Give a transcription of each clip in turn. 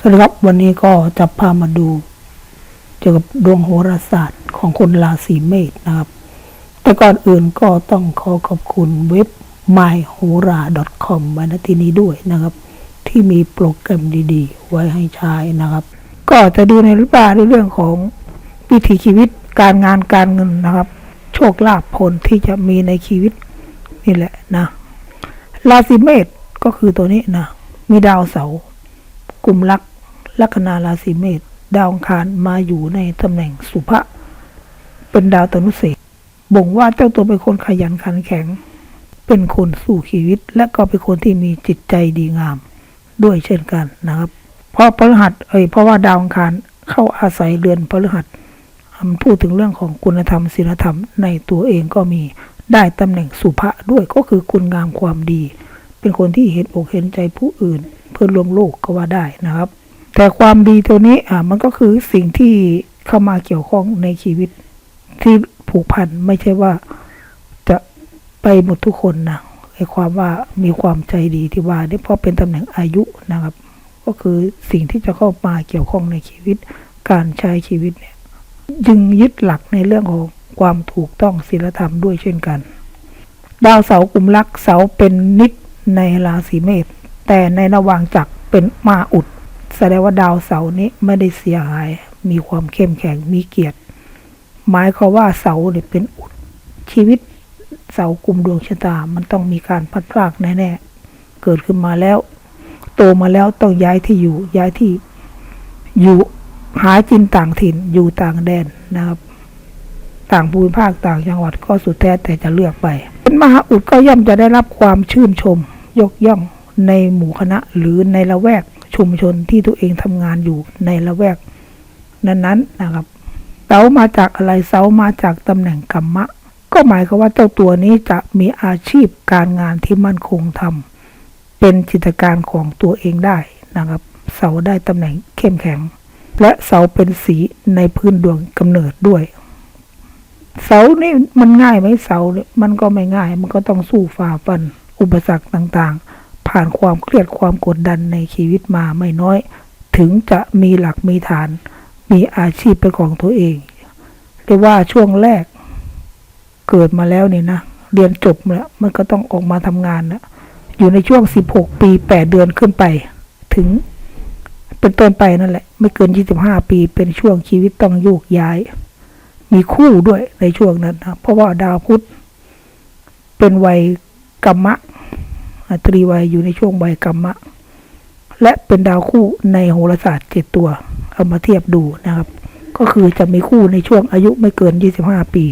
สวัสดีครับวันนี้ก็จะพามาดูเกี่ยวกับดวงโหราศาสตร์ของคนราศีเมษนะครับ แต่ก่อนอื่นก็ต้องขอขอบคุณเว็บ myhora.com ไว้ณที่นี้ด้วยนะครับ ที่มีโปรแกรมดีๆ ไว้ให้ใช้นะครับ ก็จะดูในรูปแบบในเรื่องของวิถีชีวิตการงานการเงินนะครับ โชคลาภผลที่จะมีในชีวิตนี่แหละนะราศีเมษก็คือตัวนี้นะมีดาวเสาร์ กลุ่มลักลัคนาราศีเมษดาวอังคารมาอยู่ในตำแหน่งสุภะเป็นดาวตนุเศษบ่งว่าเจ้าตัวเป็นคนขยันขันแข็ง เป็นคนสู้ชีวิต และก็เป็นคนที่มีจิตใจดีงาม ด้วยเช่นกันนะครับเพราะพฤหัสเอ้ยเพราะว่าดาวอังคารเข้าอาศัยเรือนพฤหัสพูดถึงเรื่องของคุณธรรมศีลธรรมในตัวเองก็มีได้ตำแหน่งสุภะด้วยก็คือคุณงามความดี เป็นคนที่เห็นอกเห็นใจผู้อื่น พื่อรวมโลกก็ว่าได้นะครับ แต่ความดีตัวนี้อ่ามันก็คือสิ่งที่เข้ามาเกี่ยวข้องในชีวิตที่ผูกพันไม่ใช่ว่าจะไปหมดทุกคนนะไอ้ความว่ามีความใจดีที่ว่าเนี่ยเพราะเป็นตำแหน่งอายุนะครับ ก็คือสิ่งที่จะเข้ามาเกี่ยวข้องในชีวิต การใช้ชีวิตเนี่ยยึงยึดหลักในเรื่องของความถูกต้องศีลธรรมด้วยเช่นกัน ดาวเสาร์กลุ่มลักเสาเป็นนิดในราศีเมษ แต่ในระหว่างจักเป็นมาอุด แสดงว่าดาวเสาร์นี้ไม่ได้เสียหาย มีความเข้มแข็งมีเกียรติ หมายความว่าเสาเนี่ยเป็นอุด ชีวิตเสากลุ่มดวงชะตา มันต้องมีการพัดพรากแน่ๆ เกิดขึ้นมาแล้ว โตมาแล้วต้องย้ายที่อยู่ ย้ายที่อยู่หาจินต่างถิ่นอยู่ต่างแดนนะครับ ต่างภูมิภาคต่างจังหวัดก็สุดแท้แต่จะเลือกไป เป็นมหาอุดก็ย่อมจะได้รับความชื่นชม ยกย่อง ในหมู่คณะหรือในละแวกชุมชนที่ตัวเองทำงานอยู่ในละแวก นั้นๆนะครับเสามาจากอะไรเสามาจากตำแหน่งกรรมะ ก็หมายความว่าเจ้าตัวนี้จะมีอาชีพการงานที่มั่นคงทำเป็นจิตการของตัวเองได้นะครับ เสาได้ตำแหน่งเข้มแข็ง และเสาเป็นสีในพื้นดวงกำเนิดด้วย เสานี่มันง่ายไหมเสาเนี่ยมันก็ไม่ง่าย มันก็ต้องสู้ฝ่าฟันอุปสรรคต่างๆ ผ่านความเครียดความกดดันในชีวิตมาไม่น้อย ถึงจะมีหลักมีฐาน มีอาชีพเป็นของตัวเองเรียกว่าช่วงแรกเกิดมาแล้วเนี่ยนะเรียนจบแล้วมันก็ต้องออกมาทำงานนะอยู่ในช่วง 16 ปี 8 เดือนขึ้นไป ถึง เป็นต้นไปนั่นแหละ ไม่เกิน 25 ปีเป็นช่วงชีวิตต้องโยกย้าย มีคู่ด้วยในช่วงนั้นนะเพราะว่าดาวพุธเป็นวัยกรรมะ ตรีวัยอยู่ในช่วงวัยกรรมะ และเป็นดาวคู่ในโหราศาสตร์เจ็ดตัว เอามาเทียบดูนะครับ ก็คือจะมีคู่ในช่วงอายุไม่เกิน 25 ปี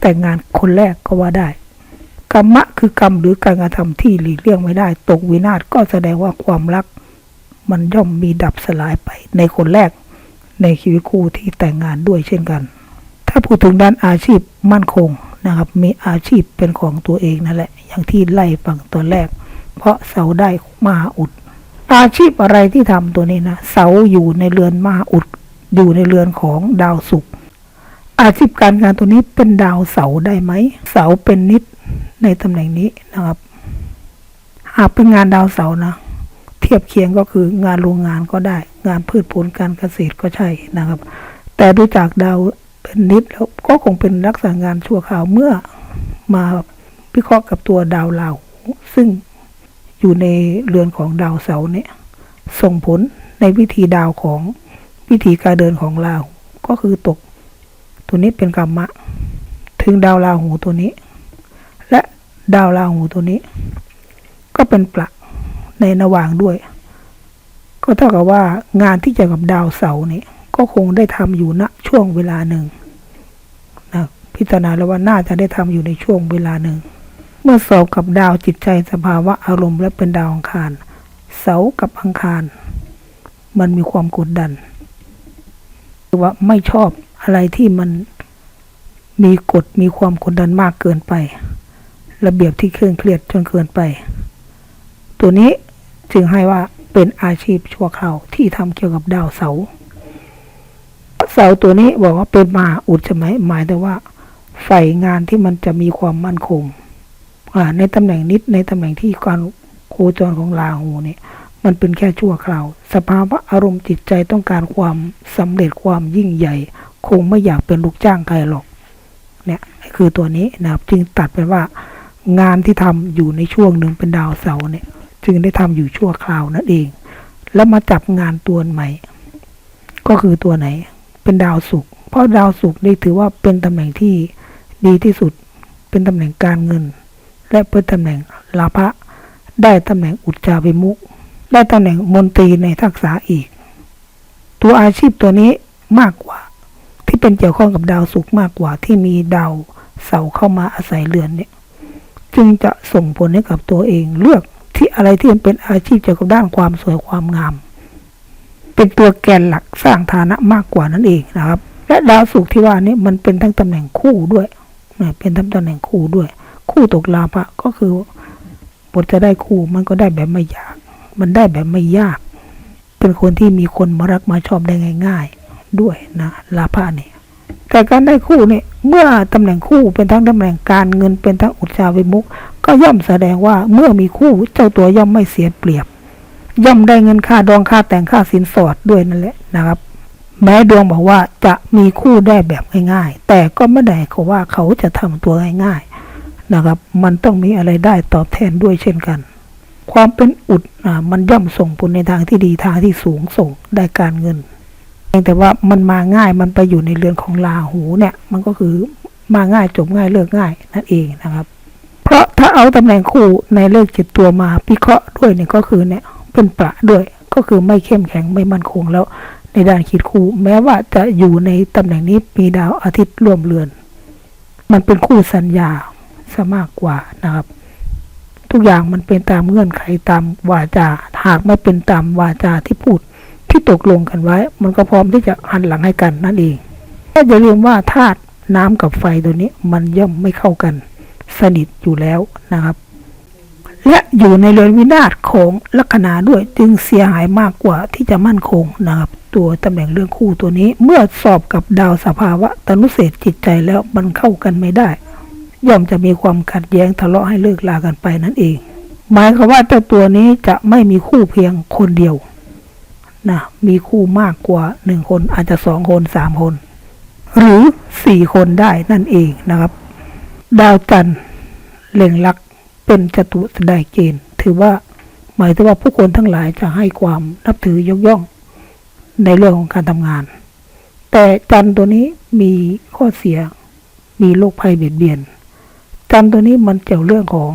แต่งงานคนแรกก็ว่าได้กรรมะคือกรรมหรือการกระทำที่หลีกเลี่ยงไม่ได้ ตกวินาศก็แสดงว่าความรัก มันย่อมมีดับสลายไปในคนแรก ในชีวิตคู่ที่แต่งงานด้วยเช่นกัน ถ้าพูดถึงด้านอาชีพมั่นคงนะครับ มีอาชีพเป็นของตัวเองนั่นแหละ อย่างที่ไล่ฟังตอนแรก เพราะเสาได้มหาอุด อาชีพอะไรที่ทำตัวนี้นะเสาอยู่ในเรือนมหาอุด อยู่ในเรือนของดาวศุกร์อาชีพการงานตัวนี้เป็นดาวเสาได้ไหมเสาเป็นนิดในตำแหน่งนี้นะครับ หากเป็นงานดาวเสานะเทียบเคียงก็คืองานโรงงานก็ได้ งานพืชผลการเกษตรก็ใช่นะครับ แต่ดูจากดาวเป็นนิดแล้วก็คงเป็นลักษณะงานชั่วคราวเมื่อมาพิเคราะห์กับตัวดาวราหูซึ่ง อยู่ในเรือนของดาวเสาร์เนี่ย ส่งผลในวิธีดาวของวิธีการเดินของราหูก็คือตก ตัวนี้เป็นกรรมะ ถึงดาวราหูตัวนี้ และดาวราหูตัวนี้ ก็เป็นประในระหว่างด้วย ก็เท่ากับว่างานที่เกี่ยวกับดาวเสาร์เนี่ยก็คงได้ทำอยู่ณช่วงเวลาหนึ่งนะพิจารณาแล้วว่าน่าจะได้ทำอยู่ในช่วงเวลาหนึ่ง มื่อสอบกับดาวจิตใจสภาวะอารมณ์และเป็นดาวอังคาร เสากับอังคาร มันมีความกดดันหรือว่าไม่ชอบอะไรที่มันมีกฎมีความกดดันมากเกินไป ระเบียบที่เคร่งเครียดจนเกินไป ตัวนี้จึงให้ว่าเป็นอาชีพชั่วคราวที่ทำเกี่ยวกับดาวเสาร์เสาตัวนี้บอกว่าเป็นมาอุดใช่ไหมหมายถึงว่าใฝ่งานที่มันจะมีความมั่นคง ในตำแหน่งนิดในตำแหน่งที่การโคจรของราหูเนี่ยมันเป็นแค่ชั่วคราว สภาวะอารมณ์จิตใจต้องการความสำเร็จความยิ่งใหญ่ คงไม่อยากเป็นลูกจ้างใครหรอก เนี่ยคือตัวนี้นะครับ จึงตัดไปว่างานที่ทำอยู่ในช่วงหนึ่งเป็นดาวเสาร์เนี่ย จึงได้ทำอยู่ชั่วคราวนั่นเอง แล้วมาจับงานตัวใหม่ ก็คือตัวไหน เป็นดาวศุกร์เพราะดาวศุกร์นี่ถือว่าเป็นตำแหน่งที่ดีที่สุด เป็นตำแหน่งการเงิน และเป็นตำแหน่งลาภะได้ตำแหน่งอุจจาวิมุกข์ได้ตำแหน่งมนตรีในทักษะอีก ตัวอาชีพตัวนี้มากกว่า ที่เป็นเกี่ยวข้องกับดาวศุกมากกว่าที่มีดาวเสาเข้ามาอาศัยเรือนเนี่ย จึงจะส่งผลให้กับตัวเองเลือกที่อะไรที่เป็นอาชีพเกี่ยวกับด้านความสวยความงาม เป็นตัวแกนหลักสร้างฐานะมากกว่านั่นเองนะครับ และดาวศุกที่ว่านี้มันเป็นทั้งตำแหน่งคู่ด้วยเป็นทั้งตำแหน่งคู่ด้วย คู่ตกลาภะก็คือบทจะได้คู่มันก็ได้แบบไม่ยาก มันได้แบบไม่ยาก เป็นคนที่มีคนมารักมาชอบได้ง่าย ๆ ด้วยนะลาภะเนี่ยแต่การได้คู่เนี่ยเมื่อตำแหน่งคู่เป็นทั้งตำแหน่งการเงินเป็นทั้งอุจจาวิมุกก็ย่อมแสดงว่าเมื่อมีคู่เจ้าตัวย่อมไม่เสียเปรียบ ย่อมได้เงินค่าดองค่าแต่งค่าสินสอดด้วยนั่นแหละนะครับ แม้ดวงบอกว่าจะมีคู่ได้แบบง่ายๆ แต่ก็ไม่ได้เขาว่าเขาจะทำตัวง่ายๆ นะครับ มันต้องมีอะไรได้ตอบแทนด้วยเช่นกัน ความเป็นอุดอมันย่อมส่งผลในทางที่ดีทางที่สูงส่งได้การเงินเพียงแต่ว่ามันมาง่ายมันไปอยู่ในเรือนของลาหูเนี่ย มันก็คือมาง่ายจบง่ายเลิกง่ายนั่นเองนะครับ เพราะถ้าเอาตำแหน่งคู่ในเลขเจ็ดตัวมาพิเคราะห์ด้วยเนี่ยก็คือเนี่ยเป็นประด้วยก็คือไม่เข้มแข็งไม่มั่นคงแล้ว ในด้านคิดคู่แม้ว่าจะอยู่ในตำแหน่งนี้มีดาวอาทิตย์ร่วมเรือน มันเป็นคู่สัญญา ซะมากกว่านะครับ ทุกอย่างมันเป็นตามเงื่อนไขตามวาจา หากไม่เป็นตามวาจาที่พูดที่ตกลงกันไว้ มันก็พร้อมที่จะหันหลังให้กันนั่นเองแต่อย่าลืมว่าธาตุน้ำกับไฟตัวนี้มันย่อมไม่เข้ากัน สนิทอยู่แล้วนะครับ และอยู่ในเรือนวินาศของลัคนาด้วยจึงเสียหายมากกว่าที่จะมั่นคงนะครับตัวตำแหน่งเรื่องคู่ตัวนี้ เมื่อสอบกับดาวสภาวะตนุเศษจิตใจแล้วมันเข้ากันไม่ได้ ย่อมจะมีความขัดแย้งทะเลาะให้เลิกลากันไปนั่นเอง หมายความว่าเจ้าตัวนี้จะไม่มีคู่เพียงคนเดียวนะมีคู่มากกว่าหนึ่งคนอาจจะสองคนสามคน หรือสี่คนได้นั่นเองนะครับ ดาวจันทร์เล็งลักเป็นจตุสดายเกณฑ์ ถือว่าหมายถึงว่าผู้คนทั้งหลายจะให้ความนับถือยกย่อง ในเรื่องของการทำงาน แต่จันทร์ตัวนี้มีข้อเสียมีโรคภัยเบียดเบียน จันตัวนี้มันเกี่ยวเรื่องของ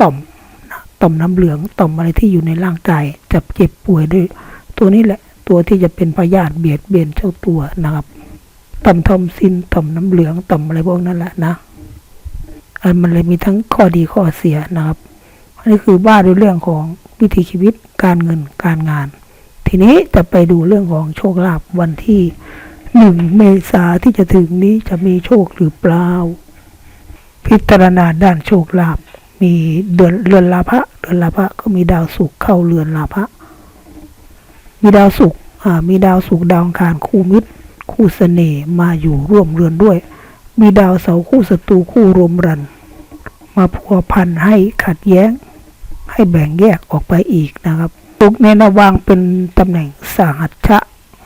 ต่อมนะต่อมน้ำเหลืองต่อมอะไรที่อยู่ในร่างกายจะเจ็บป่วยด้วย ตัวนี้แหละตัวที่จะเป็นพยาธิเบียดเบียนเจ้าตัวนะครับ ต่อมทอมซินต่อมน้ำเหลืองต่อมอะไรพวกนั้นแหละนะอันมันเลยมีทั้งข้อดีข้อเสียนะครับอันนี้คือว่าด้วยเรื่องของวิถีชีวิตการเงินการงาน ทีนี้จะไปดูเรื่องของโชคลาภวันที่หนึ่งเมษาที่จะถึงนี้จะมีโชคหรือเปล่า พิจารณาด้านโชคลาภมีเดือนเรือนลาภะเรือนลาภะก็มีดาวศุกเข้าเรือนลาภะมีดาวศุกร์อ่ามีดาวศุกดาวคารคู่มิตร คู่เสน่ห์มาอยู่ร่วมเรือนด้วย มีดาวเสาคู่ศัตรูคู่รวมรัน มาพัวพันให้ขัดแย้ง ให้แบ่งแยกออกไปอีกนะครับตุกในนวางเป็นตำแหน่งสาหัชชะ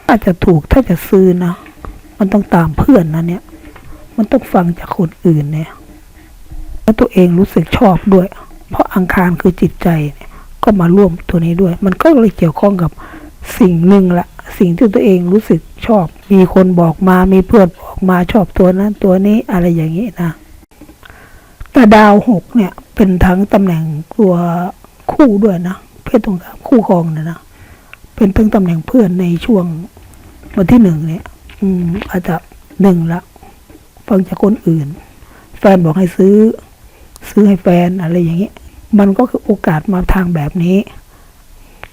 ถ้าจะถูกถ้าจะซื้อนะ มันต้องตามเพื่อนนะเนี่ย มันต้องฟังจากคนอื่นเนี่ย แล้วตัวเองรู้สึกชอบด้วย เพราะอังคารคือจิตใจเนี่ยก็มาร่วมตัวนี้ด้วย มันก็เลยเกี่ยวข้องกับสิ่งหนึ่งละสิ่งที่ตัวเองรู้สึกชอบ มีคนบอกมา มีเพื่อนบอกมาชอบตัวนั้นตัวนี้อะไรอย่างนี้นะ แต่ดาวหกเนี่ย เป็นทั้งตำแหน่งตัวคู่ด้วยนะ เพศตรงข้ามคู่ครองนะนะ เป็นทั้งตำแหน่งเพื่อนในช่วงวันที่หนึ่งเนี่ย อืมอาจจะหนึ่งละ ฟังจากคนอื่น แฟนบอกให้ซื้อ ซื้อให้แฟนอะไรอย่างเงี้ยมันก็คือโอกาสมาทางแบบนี้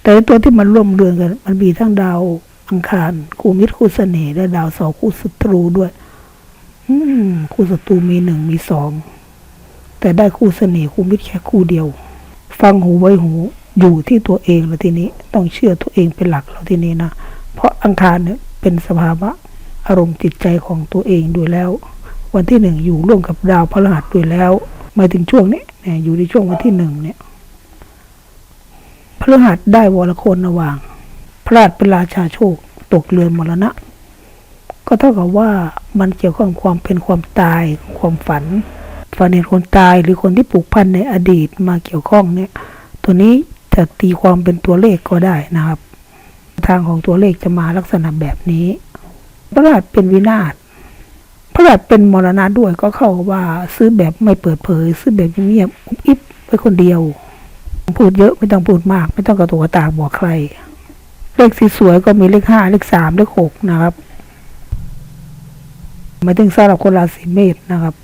แต่ตัวที่มันร่วมเรือนกัน มันมีทั้งดาวอังคารคู่มิตรคู่เสน่ห์และดาวเสาร์คู่ศัตรูด้วย อืมคู่ศัตรูมีหนึ่งมีสองแต่ได้คู่เสน่ห์คู่มิตรแค่คู่เดียว ฟังหูไว้หูอยู่ที่ตัวเองแล้วทีนี้ ต้องเชื่อตัวเองเป็นหลักแล้วทีนี้นะเพราะอังคารเนี่ยเป็นสภาวะอารมณ์จิตใจของตัวเองด้วยแล้ว วันที่หนึ่งอยู่ร่วมกับดาวพฤหัสด้วยแล้ว มายถึงช่วงนี้เนี่ยอยู่ในช่วงวันที่หนึ่งเนี่ยพฤหัสได้วรโคนระวางพระราชเป็นราชาโชค ตกเรือนมรณะ ก็เท่ากับว่ามันเกี่ยวข้องความเป็นความตายความฝันฝันเห็นคนตายหรือคนที่ผูกพันในอดีตมาเกี่ยวข้องเนี่ย ตัวนี้จะตีความเป็นตัวเลขก็ได้นะครับ ทางของตัวเลขจะมาลักษณะแบบนี้พระราชเป็นวินาศ พระราชเป็นมรณะด้วยก็เข้าว่าซื้อแบบไม่เปิดเผย ซื้อแบบเงียบอุบอิบไว้คนเดียว พูดเยอะไม่ต้องพูดมาก ไม่ต้องกระตุกกระตากบอกใคร เลขสีสวยก็มีเลขห้าเลขสามเลขหกนะครับมาถึงสำหรับคนราศีเมษนะครับ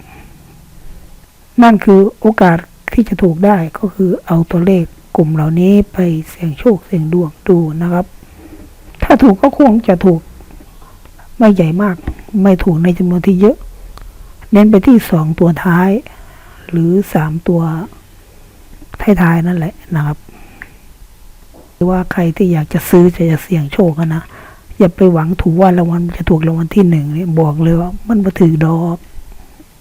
นั่นคือโอกาสที่จะถูกได้ก็คือเอาตัวเลขกลุ่มเหล่านี้ไปเสี่ยงโชคเสี่ยงดวงดูนะครับ ถ้าถูกก็คงจะถูกไม่ใหญ่มาก ไม่ถูกในจำนวนที่เยอะ เน้นไปที่สองตัวท้าย หรือสามตัวท้ายๆนั่นแหละนะครับ หรือว่าใครที่อยากจะซื้อจะจะเสี่ยงโชคอะนะอย่าไปหวังถูกว่ารางวัลจะถูกรางวัลที่หนึ่งเนี่ยบอกเลยว่ามันมาถือดอก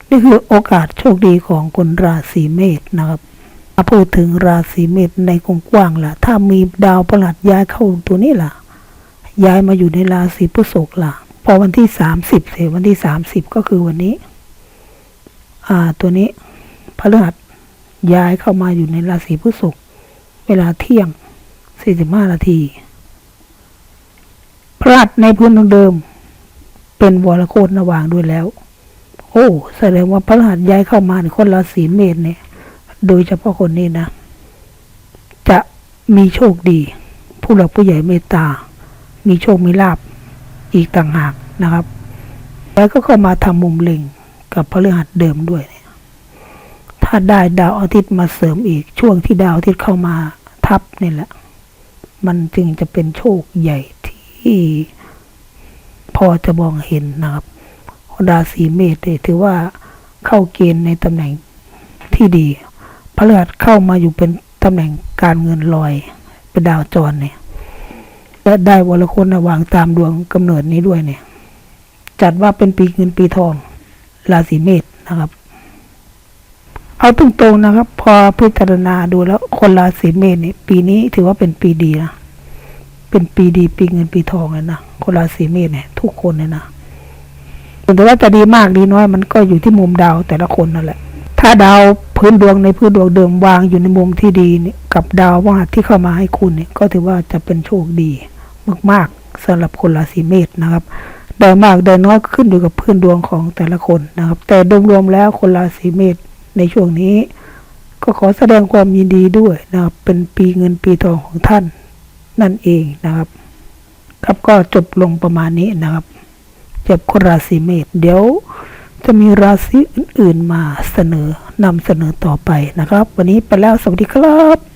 นี่คือโอกาสโชคดีของคนราศีเมษนะครับถ้าพูดถึงราศีเมษในกว้างกว้างล่ะ ถ้ามีดาวประหลาดย้ายเข้าตัวนี้ล่ะ ย้ายมาอยู่ในราศีพฤษภล่ะ พอวันที่สามสิบเสวันที่สามสิบก็คือวันนี้ อ่า ตัวนี้พฤหัสย้ายเข้ามาอยู่ในราศีพฤษภเวลาเที่ยงสี่สิบห้านาทีพระหัสในพื้นดวงเดิม เป็นวรโคตรระว่างด้วยแล้ว โอ้แสดงว่าพระรหัสย้ายเข้ามาในคนราศีเมษเนี่ย โดยเฉพาะคนนี้นะ จะมีโชคดี ผู้หลักผู้ใหญ่เมตตา มีโชคมีลาบ อีกต่างหากนะครับ แล้วก็เข้ามาทำมุมเล็งกับพระฤหัสเดิมด้วยเนี่ยถ้าได้ดาวอาทิตย์มาเสริมอีกช่วงที่ดาวอาทิตย์เข้ามาทับนี่แหละ มันจึงจะเป็นโชคใหญ่ที่พอจะมองเห็นนะครับราศีเมษเนี่ยถือว่าเข้าเกณฑ์ในตำแหน่งที่ดีพระฤหัสเข้ามาอยู่เป็นตำแหน่งการเงินลอย เป็นดาวจรเนี่ย และได้วรคนวางตามดวงกำเนิดนี้ด้วยเนี่ย จัดว่าเป็นปีเงินปีทอง ราศีเมษนะครับ เอาตรงๆนะครับ พอพิจารณาดูแล้วคนราศีเมษเนี่ยปีนี้ถือว่าเป็นปีดีนะเป็นปีดีปีเงินปีทองเลยนะคนราศีเมษเนี่ย ทุกคนเลยนะแต่ว่าจะดีมากดีน้อย มันก็อยู่ที่มุมดาวแต่ละคนนั่นแหละ ถ้าดาวพื้นดวงในพื้นดวงเดิมวางอยู่ในมุมที่ดีนี่กับดาวว่าที่เข้ามาให้คุณเนี่ย ก็ถือว่าจะเป็นโชคดี มากๆสำหรับคนราศีเมษนะครับได้มากได้น้อยก็ขึ้นอยู่กับพื้นดวงของแต่ละคนนะครับ แต่รวมๆแล้วคนราศีเมษในช่วงนี้ ก็ขอแสดงความยินดีด้วยนะครับ เป็นปีเงินปีทองของท่านนั่นเองนะครับ ครับก็จบลงประมาณนี้นะครับเจ็บคนราศีเมษเดี๋ยวจะมีราศีอื่น ๆ มาเสนอนำเสนอต่อไปนะครับ วันนี้ไปแล้วสวัสดีครับ